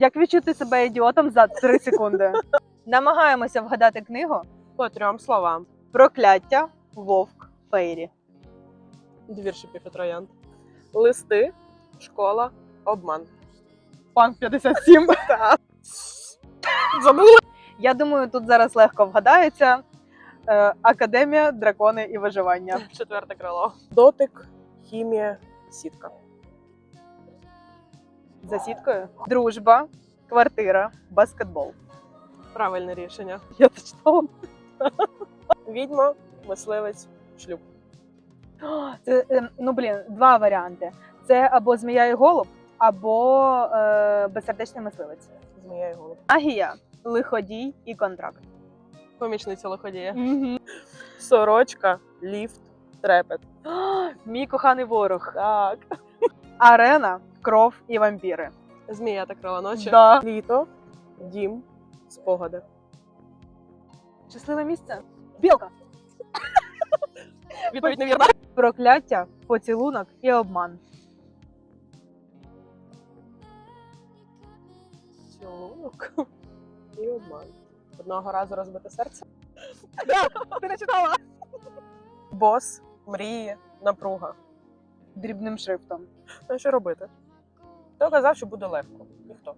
Як відчути себе ідіотом за 3 секунди? Намагаємося вгадати книгу По трьом словам. Прокляття, Вовк, Фейрі. Двір шипів. Листи, школа, обман. Пан 57. Забула. Я думаю, тут зараз легко вгадається. Е, Академія, дракони і виживання. Четверте крило. Дотик, хімія, сітка. За сіткою. Дружба, квартира, баскетбол. Правильне рішення. Я читала. Відьма, мисливець, шлюб. Це, е, ну блін, два варіанти: це або змія і голуб, або е, безсердечний мисливець. Змія і голуб. Магія, лиходій і контракт. Помічниця лиходія. Сорочка, ліфт, трепет. Мій коханий ворог. Так. Арена, кров і вампіри. Змія та крила ночі. Да. Літо, дім, спогади. Щасливе місце. Білка. Відповідь невірна. Прокляття, поцілунок і обман. Цілунок і обман. Одного разу розбите серце. Ти не читала? Бос, мрії, напруга. Дрібним шрифтом. Ну що робити? Хто казав, що буде легко? Ніхто.